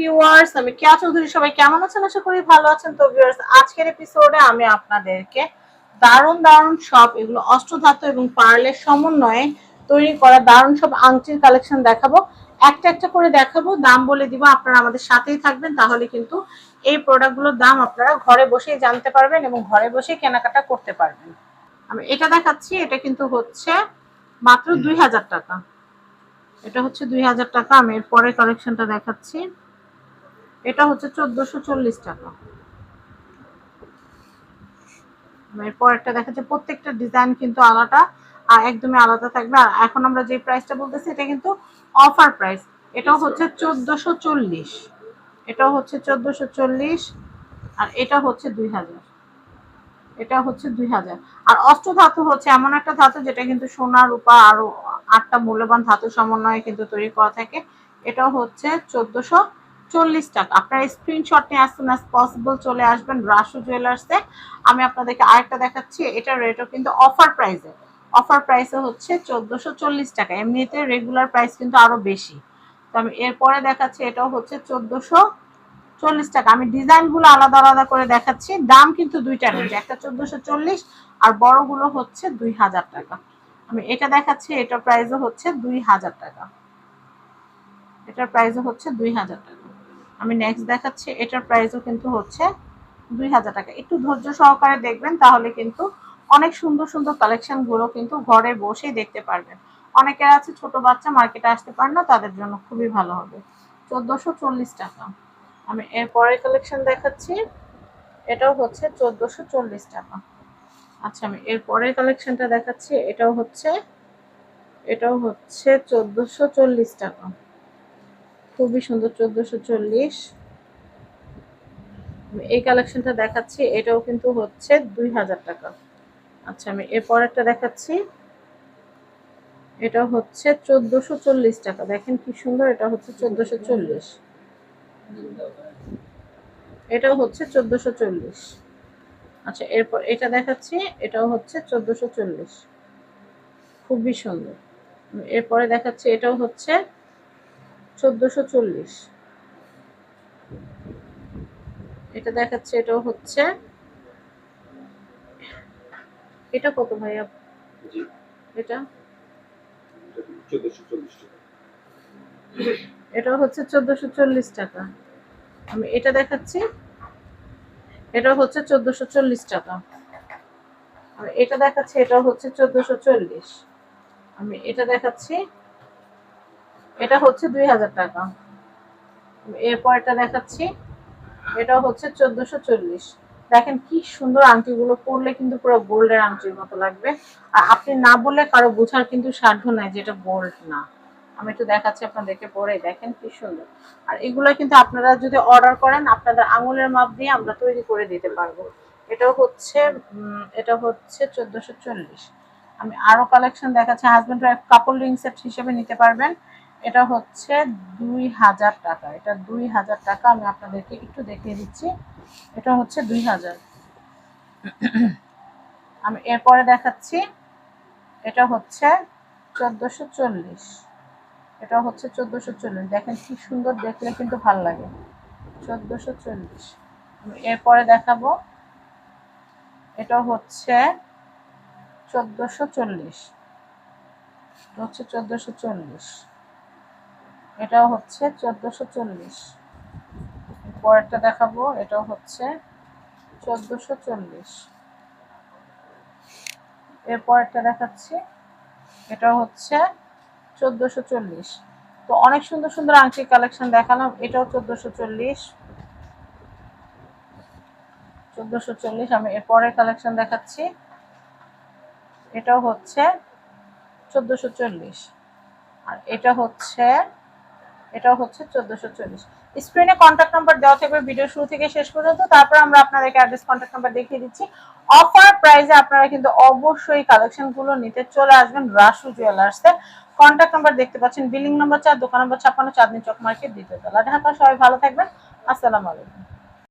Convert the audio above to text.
Viewers আমি কেয়া চৌধুরী সবাই কেমন আছেন? আশা করি ভালো আছেন। তো ভিউয়ার্স আজকের এপিসোডে আমি আপনাদেরকে দারুণ দারুণ সব এগুলো অষ্টধাতু এবং পার্লের সমন্বয়ে তৈরি করা দারুণ সব আংটির কালেকশন দেখাবো। একটা একটা করে দেখাবো। দাম বলে দিব আপনারা আমাদের সাথেই থাকবেন। তাহলে কিন্তু এই প্রোডাক্টগুলোর দাম আপনারা ঘরে বসেই জানতে পারবেন এবং ঘরে বসেই কেনাকাটা করতে পারবেন। আমি এটা দেখাচ্ছি এটা কিন্তু হচ্ছে মাত্র দুই হাজার টাকা। এটা হচ্ছে দুই হাজার টাকা আমি এর পরের কালেকশনটা দেখাচ্ছি। এটা হচ্ছে চোদ্দশো চল্লিশ টাকা। এরপর একটা দেখা দেখাচ্ছি। প্রত্যেকটা ডিজাইন কিন্তু আলাদা আর একদমই আলাদা থাকবে। আর এখন আমরা যে প্রাইসটা বলতেছি এটা কিন্তু অফার প্রাইস এটাও হচ্ছে চোদ্দশো চল্লিশ। এটাও হচ্ছে চোদ্দশো চল্লিশ আর এটা হচ্ছে দুই হাজার। এটা হচ্ছে দুই হাজার। আর অষ্ট ধাতু হচ্ছে এমন একটা ধাতু যেটা কিন্তু সোনা রূপা আরও আটটা মূল্যবান ধাতু সমন্বয়ে কিন্তু তৈরি করা থাকে। এটা হচ্ছে চোদ্দশো চল্লিশ টাকা। আপনারা স্ক্রিনশট নিয়ে soon as পসিবল চলে আসবেন রাসু জুয়েলার্সে আমি আপনাদেরকে আরেকটা দেখাচ্ছি, এটার রেটও কিন্তু অফার প্রাইসে অফার প্রাইসে হচ্ছে চোদ্দশো চল্লিশ টাকা। এমনিতে রেগুলার প্রাইস কিন্তু আরও বেশি। তো আমি এরপরে দেখাচ্ছি, এটাও হচ্ছে চোদ্দশো চল্লিশ টাকা। আমি ডিজাইনগুলো আলাদা আলাদা করে দেখাচ্ছি। দাম কিন্তু দুইটা রেঞ্জ একটা চোদ্দশো চল্লিশ আর বড়গুলো হচ্ছে দুই হাজার টাকা। আমি এটা দেখাচ্ছি, এটার প্রাইসও হচ্ছে দুই হাজার টাকা। এটার প্রাইসও হচ্ছে দুই হাজার টাকা। আমি নেক্সট দেখাচ্ছি, এটার প্রাইসও কিন্তু হচ্ছে দুই হাজার টাকা। একটু ধৈর্য সহকারে দেখবেন, তাহলে কিন্তু অনেক সুন্দর সুন্দর কালেকশনগুলো কিন্তু ঘরে বসেই দেখতে পারবেন। অনেকের আছে ছোট বাচ্চা মার্কেটে আসতে পারে না, তাদের জন্য খুবই ভালো হবে। চোদ্দশো চল্লিশ টাকা। আমি এর পরের কালেকশন দেখাচ্ছি, এটাও হচ্ছে চোদ্দশো চল্লিশ টাকা। আচ্ছা আমি এর পরের কালেকশনটা দেখাচ্ছি, এটাও হচ্ছে এটাও হচ্ছে চোদ্দশো চল্লিশ টাকা। খুবই সুন্দর চোদ্দশো চল্লিশ। এই কালেকশনটা দেখাচ্ছি, এটাও কিন্তু হচ্ছে দুই হাজার টাকা। আচ্ছা আমি এর পরেরটা দেখাচ্ছি। এটা হচ্ছে চোদ্দশো চল্লিশ টাকা। দেখেন কি সুন্দর, এটা হচ্ছে চোদ্দশো চল্লিশ। এটাও হচ্ছে চোদ্দশো চল্লিশ। আচ্ছা এরপর এটা দেখাচ্ছি, এটাও হচ্ছে চোদ্দশো চল্লিশ। খুবই সুন্দর। এরপরে দেখাচ্ছি, এটাও হচ্ছে চোদ্দশো চল্লিশ। এটা দেখাচ্ছে এটাও হচ্ছে। এটা কত ভাইয়া? এটা? এটা হচ্ছে চোদ্দশো চল্লিশ টাকা। আমি এটা দেখাচ্ছি। এটা হচ্ছে চোদ্দশো চল্লিশ টাকা। এটা দেখাচ্ছি এটা হচ্ছে চোদ্দশো চল্লিশ। আমি এটা দেখাচ্ছি। এটা হচ্ছে দুই হাজার টাকা। আমি এরপর এটা দেখাচ্ছি। এটা হচ্ছে চোদ্দশো চল্লিশ। দেখেন কি সুন্দর আংটিগুলো পরলে কিন্তু পুরো গোল্ডের আংটির মতো লাগবে। আর আপনি না বললে কারও বোঝার কিন্তু সাধ্য নাই যে এটা গোল্ড না। আমি একটু দেখাচ্ছি আপনাদেরকে পরে। দেখেন কি সুন্দর। আর এগুলো কিন্তু আপনারা যদি অর্ডার করেন, আপনাদের আঙুলের মাপ দিয়ে আমরা তৈরি করে দিতে পারব। এটা হচ্ছে এটা হচ্ছে চোদ্দশো চল্লিশ। আমি আরও কালেকশন দেখাচ্ছি। Husband wife couple ring set হিসেবে নিতে পারবেন। এটা হচ্ছে দুই হাজার টাকা। এটা দুই হাজার টাকা আমি আপনাদেরকে একটু দেখিয়ে দিচ্ছি। এটা হচ্ছে দুই হাজার। আমি এরপরে দেখাচ্ছি। এটা হচ্ছে চোদ্দশো চল্লিশ। এটা হচ্ছে চোদ্দশো চল্লিশ। দেখেন কি সুন্দর দেখলে কিন্তু ভালো লাগে। চোদ্দশো চল্লিশ। আমি এরপরে দেখাবো। এটা হচ্ছে চোদ্দশো চল্লিশ। হচ্ছে চোদ্দশো চল্লিশ। এটাও হচ্ছে চোদ্দশো চল্লিশ। পরেরটা দেখাবো, এটাও হচ্ছে চোদ্দশো চল্লিশ। এরপরেরটা দেখাচ্ছি এটা হচ্ছে চোদ্দশো চল্লিশ। তো অনেক সুন্দর সুন্দর আংটির কালেকশন দেখালাম, এটাও চোদ্দশো চল্লিশ। চোদ্দশো চল্লিশ, আমি এরপরের কালেকশন দেখাচ্ছি, এটাও হচ্ছে চোদ্দশো চল্লিশ। আর এটা হচ্ছে এটাও হচ্ছে চোদ্দশো চল্লিশ। স্ক্রিনে কন্ট্যাক্ট নাম্বার দেওয়া থাকবে ভিডিও শুরু থেকে শেষ পর্যন্ত। তারপর আমরা আপনাদেরকে অ্যাড্রেস কন্ট্যাক্ট নাম্বার দেখিয়ে দিচ্ছি। অফার প্রাইসে আপনারা কিন্তু অবশ্যই কালেকশনগুলো নিতে চলে আসবেন রাসু জুয়েলার্সে কন্ট্যাক্ট নাম্বার দেখতে পাচ্ছেন বিলিং নাম্বার চার, দোকান নম্বর ছাপ্পান্ন, চাঁদনি চক মার্কেট, দ্বিতীয় তলা, ঢাকা। সবাই ভালো থাকবেন। আসসালামু আলাইকুম।